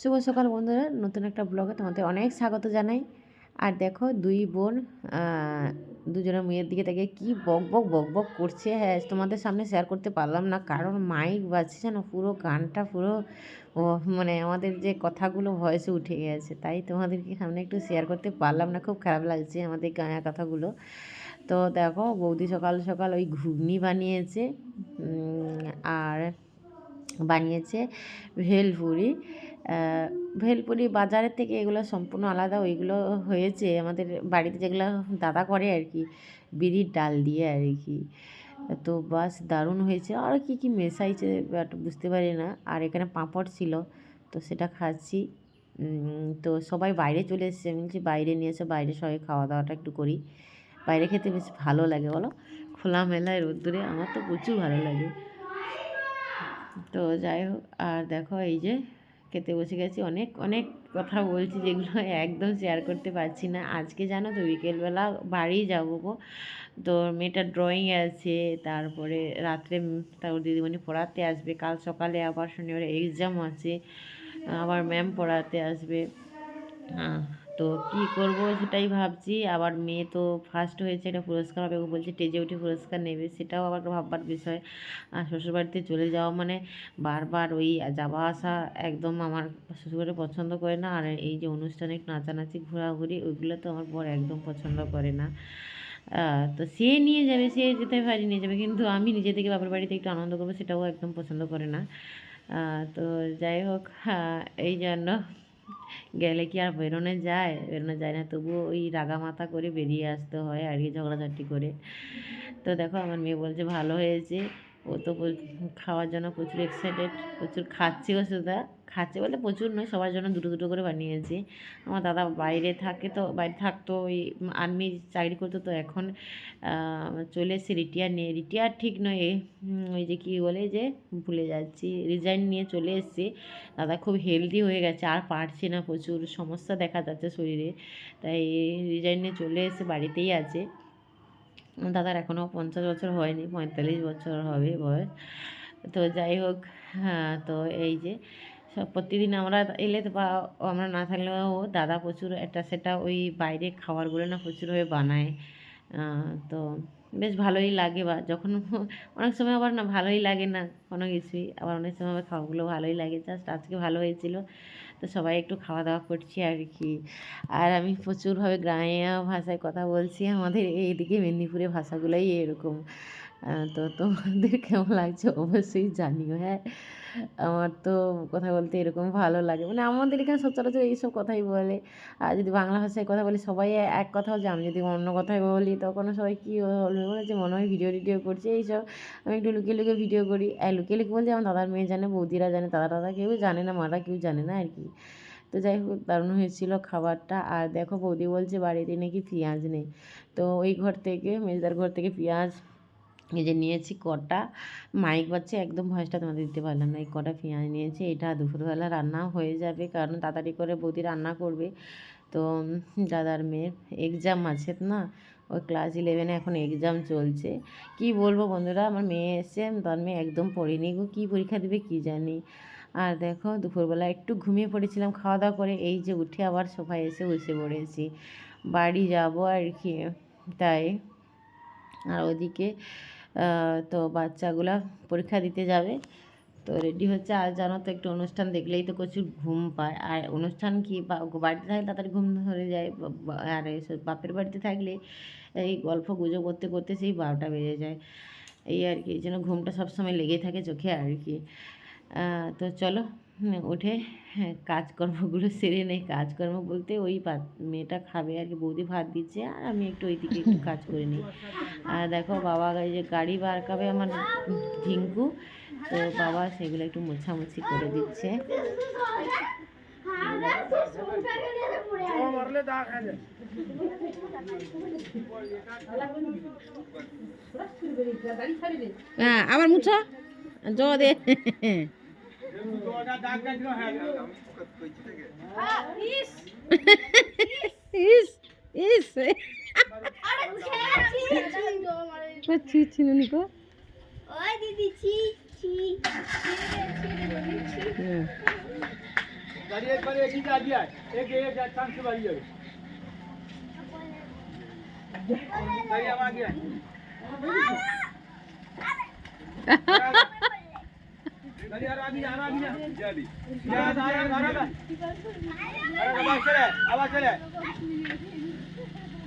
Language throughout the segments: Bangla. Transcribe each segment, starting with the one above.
শুভ সকাল বন্ধুরা, নতুন একটা ব্লগে তোমাদের অনেক স্বাগত জানাই। আর দেখো, দুই বোন দুজনের মেয়ের দিকে তাকিয়ে কি বক বক বক বক করছে। হ্যাঁ তোমাদের সামনে শেয়ার করতে পারলাম না, কারণ মাইক বাজছে না পুরো গানটা পুরো মানে আমাদের যে কথাগুলো ভয়েসে উঠে গেছে, তাই তোমাদেরকে সামনে একটু শেয়ার করতে পারলাম না, খুব খারাপ লাগছে আমাদের গায়া কথাগুলো। তো দেখো, বৌদি সকাল সকাল ওই ঘুগনি বানিয়েছে আর বানিয়েছে ভেলপুরি। ভেলপুরি বাজারের থেকে এগুলো সম্পূর্ণ আলাদা। ওইগুলো হয়েছে আমাদের বাড়িতে যেগুলো দাদা করে আর কি, বিড়ির ডাল দিয়ে আর কি। তো বাস দারুণ হয়েছে। আর কি কি মেশাইছে বাট বুঝতে পারি না। আর এখানে পাঁপড় ছিল, তো সেটা খাচ্ছি। তো সবাই বাইরে চলে এসেছে। আমি বলছি, বাইরে নিয়ে এসে, বাইরে সবাই খাওয়া দাওয়াটা একটু করি। বাইরে খেতে বেশ ভালো লাগে, বলো? খোলা মেলায় রোদ্দুরে আমার তো প্রচুর ভালো লাগে। তো যাই হোক, আর দেখো এই যে খেতে বসে গেছি। অনেক অনেক কথা বলছি যেগুলো একদম শেয়ার করতে পারছি না। আজকে জানো তো বিকেলবেলা বাড়ি যাব গো। তো মেয়েটার ড্রয়িং আছে তারপরে রাত্রে তার দিদিমণি পড়াতে আসবে কাল সকালে আবার শনিবার এক্সাম আছে। আবার ম্যাম পড়াতে আসবে। আহ, তো কি করব সেটাই ভাবছি। আবার মেয়ে তো ফার্স্ট হয়েছে, এটা পুরস্কার হবে ও বলছে স্টেজে উঠে পুরস্কার নেবে, সেটাও আবার ভাববার বিষয়। আর শ্বশুরবাড়িতে চলে যাওয়া মানে বারবার ওই যাওয়া আসা একদম আমার শ্বশুরবাড়ি পছন্দ করে না। আর এই যে অনুষ্ঠানে নাচানাচি, ঘোরাঘুরি, ওইগুলো তো আমার বর একদম পছন্দ করে না। তো সে নিয়ে যাবে, সে যেতে পারি, নিয়ে যাবে। কিন্তু আমি নিজে থেকে বাপের বাড়িতে একটু আনন্দ করব, সেটাও একদম পছন্দ করে না। তো যাই হোক এই জন্য গেলে কি আর বেরোনো যায়? বেরোনো যায় না। তবুও ওই রাগা মাথা করে বেরিয়ে আসতে হয় আর কি, ঝগড়াঝাটি করে। তো দেখো, আমার মেয়ে বলছে, ভালো হয়েছে। ও তো খাওয়ার জন্য প্রচুর এক্সাইটেড প্রচুর খাচ্ছেও সেটা খাচ্ছে বলে প্রচুর নয়, সবার জন্য দুটো দুটো করে বানিয়েছি। আমার দাদা বাইরে থাকে তো, বাইরে থাকতো, ওই আর্মি চাকরি করতো তো এখন চলে এসে রিটায়ার নিয়ে। রিটায়ার ঠিক নয় ওই যে কী বলে, যে ভুলে যাচ্ছি রিজাইন নিয়ে চলে এসছে। দাদা খুব হেলদি হয়ে গেছে, আর পারছে না প্রচুর, সমস্যা দেখা যাচ্ছে শরীরে। তাই রিজাইন নিয়ে চলে এসে বাড়িতেই আছে। দাদার এখনও পঞ্চাশ বছর হয়নি, পঁয়তাল্লিশ বছর হবে বয়স। তো যাই হোক হ্যাঁ তো এই যে প্রতিদিন আমরা এলে বা আমরা না থাকলেও দাদা প্রচুর একটা সেটা ওই বাইরে খাবারগুলো না প্রচুরভাবে বানায়। তো বেশ ভালোই লাগে বা, যখন অনেক সময় আবার না ভালোই লাগে না কোনো কিছুই, আবার অনেক সময় আবার খাওয়াগুলো ভালোই লাগে। জাস্ট আজকে ভালো হয়েছিল, তো সবাই একটু খাওয়া দাওয়া করছি আর কি। আর আমি প্রচুরভাবে গ্রামীণ ভাষায় কথা বলছি, আমাদের এইদিকে মেদিনীপুরের ভাষাগুলোই এরকম। তো তোমাদের কেমন লাগছে? অবশ্যই জানিও হ্যাঁ। আমার তো কথা বলতে এরকম ভালো লাগে। মানে আমাদের এখানে সচরাচর এইসব কথাই বলে। আর যদি বাংলা ভাষায় কথা বলি, সবাই এক কথা বলছে আমি যদি অন্য কথায় বলি তখন সবাই কী বলবে? বলে যে, মনে হয় ভিডিও টিডিও করছে, এইসব। আমি একটু লুকিয়ে লুকিয়ে ভিডিও করি। আর লুকিয়ে লুকিয়ে বলতে আমার দাদার মেয়ে জানে, বৌদিরা জানে দাদা দাদা কেউ জানে না, মারা কেউ জানে না আর কি। তো যাই হোক, দারুণ হয়েছিল খাবারটা। আর দেখো, বৌদি বলছে, বাড়িতে নাকি পেঁয়াজ নেই। তো ওই ঘর থেকে, মেজদার ঘর থেকে পেঁয়াজ এই যে নিয়েছি কটা, মাইক বাচ্চা একদম ভয়েসটা তোমাদের দিতে পারলাম না। এই কটা পেঁয়াজ নিয়েছি, এটা দুপুরবেলা রান্না হয়ে যাবে, কারণ তাড়াতাড়ি করে বৌদি রান্না করবে। তো, দাদার মেয়ের এক্সাম আছে না, ওই ক্লাস ইলেভেনে এখন এক্সাম চলছে। কি বলব বন্ধুরা, আমার মেয়ে এসছে, তার মেয়ে একদম পড়েনি গো, কী পরীক্ষা দেবে কী জানি। আর দেখো, দুপুরবেলা একটু ঘুমিয়ে পড়েছিলাম, খাওয়া দাওয়া করে এই যে উঠে আবার সোফায় এসে বসে পড়েছি। বাড়ি যাব আর কি, তাই। আর ওদিকে তো বাচ্চাগুলা পরীক্ষা দিতে যাবে। তো রেডি হচ্ছে আর জানো তো একটু অনুষ্ঠান দেখলেই তো প্রচুর ঘুম পায়। আর অনুষ্ঠান কি বাড়িতে থাকলে তাড়াতাড়ি ঘুম ধরে যায় আর বাপের বাড়িতে থাকলে এই গল্প গুজব করতে করতে সেই বারোটা বেজে যায়। এই আর কি এই জন্য ঘুমটা সবসময় লেগেই থাকে চোখে আর কি। তো চলো উঠে হ্যাঁ, কাজকর্মগুলো সেরে নেই। কাজকর্ম বলতে ওই মেয়েটা খাবে আর কি বৌদি ভাত দিচ্ছে আর আমি একটু ওইদিকে একটু কাজ করে নিই। আর দেখো বাবা এই যে গাড়ি বার খাবে আমার ঝিঙ্কু। তো বাবা সেগুলো একটু মোছামুছি করে দিচ্ছে। হ্যাঁ আবার মুছা। জ দে। ইস ইস। वो छी छी नहीं को ओए दीदी छी छी गाड़ी एक बार एक ही जा दिया एक एक जा काम से भाई है गाड़ी आ गया गाड़ी आ रही आ रही है जल्दी याद आ रहा है आवाज़ चले आवाज़ चले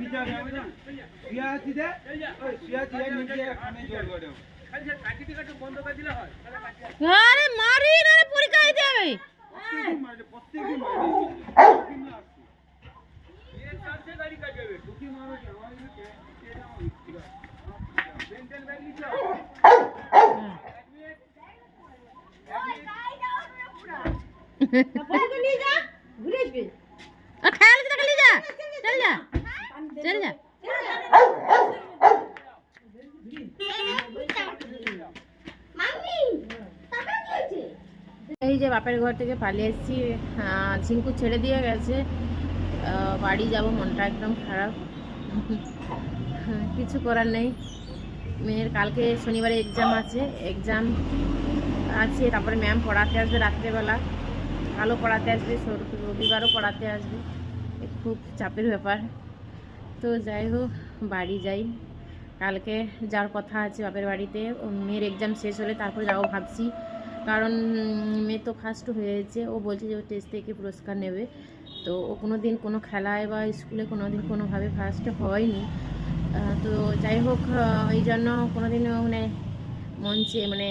ভিতরে পেঁয়াজ দিতে ওই পেঁয়াজ দিয়ে নিচে এখানে জোর করে। আরে মারি না পরীক্ষা দিতে হবে। প্রত্যেকই মারে প্রত্যেকই মারে ঢুকি মারো কি? আমার এই যে কে জানো? পেন টেন ব্যাগ নিচ্ছো? আর খেয়াল কি টাকা যা চল যা চল যা এই যে বাপের ঘর থেকে পালিয়ে এসেছি ঝিঙ্কু ছেড়ে দিয়ে গেছে। বাড়ি যাব, মনটা একদম খারাপ। কিছু করার নেই। মেয়ের কালকে শনিবারে এক্সাম আছে এক্সাম আছে, তারপরে ম্যাম পড়াতে আসবে রাত্রেবেলা। কালো পড়াতে আসবে, রবিবারও পড়াতে আসবে। খুব চাপের ব্যাপার। তো যাই হোক, বাড়ি যাই। কালকে যার কথা আছে বাপের বাড়িতে। মেয়ের এক্সাম শেষ হলে তারপর যাব ভাবছি। কারণ মেয়ে তো ফার্স্ট হয়েছে। ও বলছে যে ও টেস্ট থেকে পুরস্কার নেবে। তো ও কোনো দিন কোনো খেলায় বা স্কুলে কোনো দিন কোনোভাবে ফার্স্ট হয়নি। তো যাই হোক এই জন্য কোনো দিন মানে মঞ্চে মানে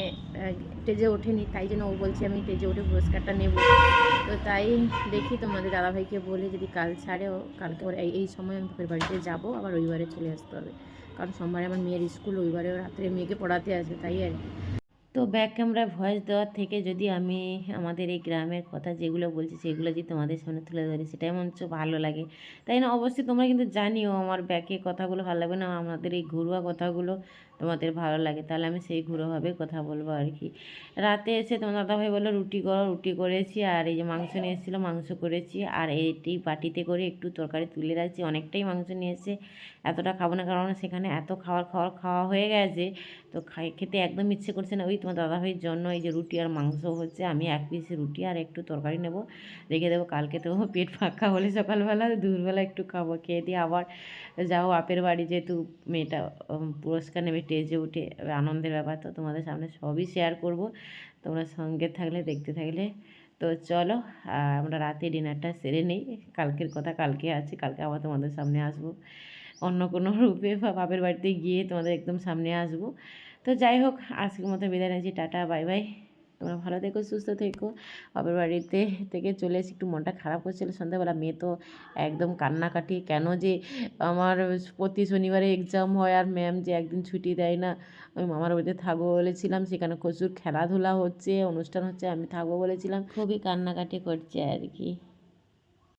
স্টেজে ওঠেনি, তাই জন্য ও বলছে আমি স্টেজে উঠে পুরস্কারটা নেব। তো তাই দেখি তোমাদের দাদাভাইকে বলে যদি কাল ছাড়ে ও, কালকে এই সময় আমি বাপের বাড়িতে যাব, আবার রবিবারে চলে আসতে হবে। কারণ সোমবারে আমার মেয়ের স্কুল রবিবারে রাত্রে মেয়েকে পড়াতে আসবে, তাই আর কি। তো ব্যাক ক্যামেরায় ভয়েস দেওয়ার থেকে যদি আমি আমাদের এই গ্রামের কথা যেগুলো বলছি, সেগুলো যদি তোমাদের সামনে তুলে ধরি, সেটাই মনে হচ্ছে ভালো লাগে। তাই না? অবশ্যই তোমরা কিন্তু জানিও আমার ব্যাকে কথাগুলো ভালো লাগবে না, আমাদের এই ঘরোয়া কথাগুলো তোমাদের ভালো লাগে। তাহলে আমি সেই ঘুরোভাবে কথা বলব আর কি। রাতে এসে তোমার দাদাভাই বলল, রুটি করো, রুটি করেছি। আর এই যে মাংস নিয়ে এসেছিল, মাংস করেছি। আর এইটি বাটিতে করে একটু তরকারি তুলে রাখছি, অনেকটাই মাংস নিয়ে এসে এতটা খাব না, কারণ সেখানে এত খাওয়ার খাওয়ার খাওয়া হয়ে গেছে। তো খাই, খেতে একদম ইচ্ছে করছে না। ওই তোমার দাদাভাইয়ের জন্য এই যে রুটি আর মাংস হচ্ছে, আমি এক পিস রুটি আর একটু তরকারি নেব। রেখে দেবো, কালকে তো পেট ফাঁকা হলে সকালবেলা, দুপুরবেলা একটু খাব। খেয়ে দিয়ে আবার যাও বাপের বাড়ি যেহেতু মেয়েটা পুরস্কার নেবে, স্টেজে উঠে আনন্দের ব্যাপার তো তোমাদের সামনে সবই শেয়ার করব। তোমরা সঙ্গে থাকলে, দেখতে থাকলে। তো চলো আমরা রাতে ডিনারটা সেরে নেই। কালকের কথা কালকে আছে, কালকে আবার তোমাদের সামনে আসব। অন্য কোনো রূপে বা বাপের বাড়িতে গিয়ে তোমাদের একদম সামনে আসব। তো যাই হোক, আজকের মতো বিদায় নিচ্ছি, টাটা, বাই বাই। তোমরা ভালো থেকো, সুস্থ থেকো। বাপের বাড়িতে থেকে চলে এসে একটু মনটা খারাপ করছিল, সন্ধ্যাবেলা মেয়ে তো একদম কান্নাকাটি, কেন যে আমার প্রতি শনিবারে এক্সাম হয় আর ম্যাম যে একদিন ছুটি দেয় না। আমি মামার বাড়িতে থাকব বলেছিলাম, সেখানে প্রচুর খেলাধুলা হচ্ছে, অনুষ্ঠান হচ্ছে, আমি থাকব বলেছিলাম। খুবই কান্নাকাটি করছে আর কি।